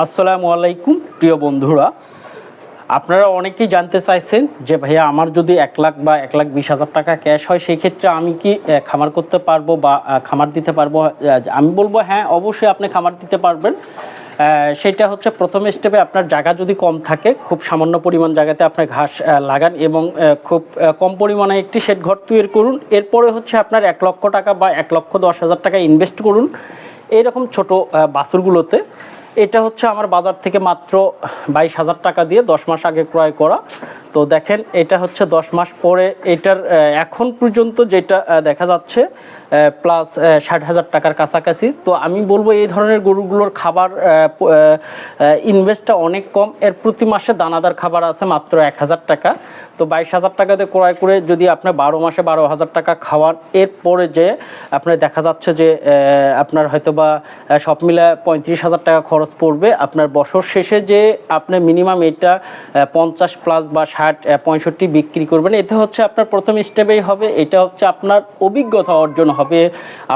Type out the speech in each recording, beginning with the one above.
আসসালামু আলাইকুম প্রিয় বন্ধুরা। আপনারা অনেকেই জানতে চাইছেন যে ভাইয়া আমার যদি এক লাখ বা এক লাখ বিশ হাজার টাকা ক্যাশ হয় সেই ক্ষেত্রে আমি কি খামার করতে পারব বা খামার দিতে পারব? আমি বলব হ্যাঁ অবশ্যই আপনি খামার দিতে পারবেন। সেটা হচ্ছে প্রথম স্টেপে আপনার জায়গা যদি কম থাকে খুব সামান্য পরিমাণ জায়গাতে আপনি ঘাস লাগান এবং খুব কম পরিমাণে একটি শেড ঘর তৈরি করুন। এরপরে হচ্ছে আপনার এক লক্ষ টাকা বা এক লক্ষ দশ হাজার টাকা ইনভেস্ট করুন। এইরকম ছোট আহ, বাছুরগুলোতে। এটা হচ্ছে আমার বাজার থেকে মাত্র বাইশ হাজার টাকা দিয়ে দশ মাস আগে ক্রয় করা। তো দেখেন, এটা হচ্ছে দশ মাস পরে, এটার এখন পর্যন্ত যেটা দেখা যাচ্ছে প্লাস ষাট হাজার টাকার কাছাকাছি। তো আমি বলব এই ধরনের গরুগুলোর খাবার ইনভেস্টটা অনেক কম। এর প্রতি মাসে দানাদার খাবার আছে মাত্র এক হাজার টাকা। তো বাইশ হাজার টাকাতে ক্রয় করে যদি আপনার বারো মাসে বারো হাজার টাকা খাওয়ান, এরপরে যে আপনার দেখা যাচ্ছে যে আপনার হয়তো বা সব মিলে পঁয়ত্রিশ হাজার টাকা খরচ পড়বে। আপনার বছর শেষে যে আপনি মিনিমাম এটা পঞ্চাশ প্লাস বা ষাট পঁয়ষট্টি বিক্রি করবেন। এতে হচ্ছে আপনার প্রথম স্টেপেই হবে। এটা হচ্ছে আপনার অভিজ্ঞতা অর্জন হবে।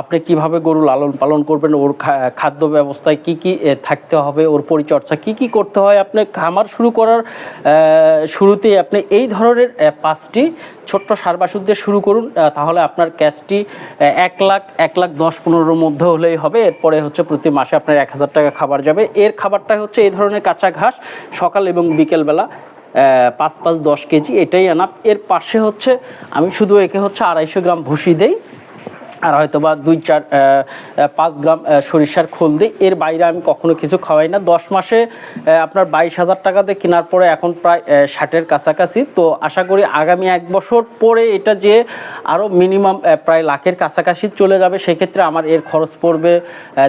আপনি কীভাবে গরু লালন পালন করবেন, ওর খাদ্য ব্যবস্থায় কি কি থাকতে হবে, ওর পরিচর্যা কি কি করতে হয়, আপনি খামার শুরু করার শুরুতেই আপনি এই ধরনের পাঁচটি ছোট্ট সার দিয়ে শুরু করুন। তাহলে আপনার ক্যাশটি এক লাখ এক লাখ দশ পনেরোর মধ্যে হলেই হবে। এরপরে হচ্ছে প্রতি মাসে আপনার এক হাজার টাকা খাবার যাবে। এর খাবারটা হচ্ছে এই ধরনের কাঁচা ঘাস সকাল এবং বিকেলবেলা। পাঁচ পাঁচ দশ কেজি এটাই আনাপ। এর পাশে হচ্ছে, আমি শুধু একে হচ্ছে আড়াইশো গ্রাম ভুসি দেই। আর হয়তো বা দুই চার পাঁচ গ্রাম সরিষার খোল দিই। এর বাইরে আমি কখনো কিছু খাওয়াই না। দশ মাসে আপনার বাইশ হাজার টাকাতে কেনার পরে এখন প্রায় ষাটের কাছাকাছি। তো আশা করি আগামী এক বছর পরে এটা যে আরও মিনিমাম প্রায় লাখের কাছাকাছি চলে যাবে, সেক্ষেত্রে আমার এর খরচ পড়বে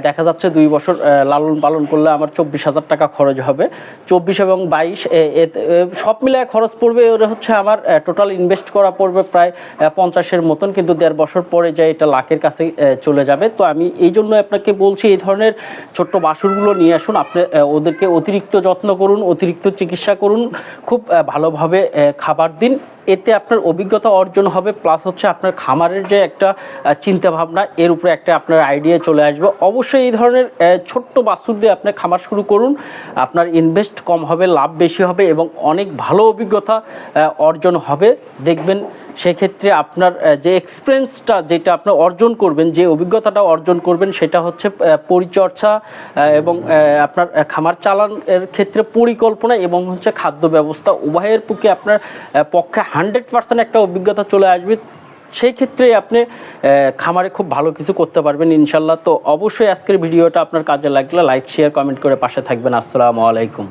দেখা যাচ্ছে দুই বছর লালন পালন করলে আমার চব্বিশ হাজার টাকা খরচ হবে। চব্বিশ এবং বাইশ সব মিলে খরচ পড়বে ওর হচ্ছে আমার টোটাল ইনভেস্ট করা পড়বে প্রায় পঞ্চাশের মতন। কিন্তু দেড় বছর পরে যে এটা লাখের কাছে চলে যাবে। তো আমি এই জন্য আপনাকে বলছি, এই ধরনের ছোট্ট বাসুরগুলো নিয়ে আসুন। আপনি ওদেরকে অতিরিক্ত যত্ন করুন, অতিরিক্ত চিকিৎসা করুন। খুব ভালোভাবে খাবার দিন। এতে আপনার অভিজ্ঞতা অর্জন হবে প্লাস হচ্ছে আপনার খামারের যে একটা চিন্তা ভাবনা এর উপরে একটা আপনার আইডিয়া চলে আসবে। অবশ্যই এই ধরনের ছোট্ট বাছুর দিয়ে আপনি খামার শুরু করুন। আপনার ইনভেস্ট কম হবে, লাভ বেশি হবে এবং অনেক ভালো অভিজ্ঞতা অর্জন হবে। দেখবেন সেক্ষেত্রে আপনার যে এক্সপিরিয়েন্সটা যেটা আপনি অর্জন করবেন, যে অভিজ্ঞতাটা অর্জন করবেন, সেটা হচ্ছে পরিচর্যা এবং আপনার খামার চালানের ক্ষেত্রে পরিকল্পনা এবং হচ্ছে খাদ্য ব্যবস্থা উভয়ের পক্ষে আপনার পক্ষে হান্ড্রেড পার্সেন্ট একটা অভিজ্ঞতা চলে আসবে। সেই ক্ষেত্রে আপনি খামারে খুব ভালো কিছু করতে পারবেন ইনশাল্লাহ তো অবশ্যই আজকের ভিডিওটা আপনার কাজে লাগলে লাইক শেয়ার কমেন্ট করে পাশে থাকবেন। আসসালামু আলাইকুম।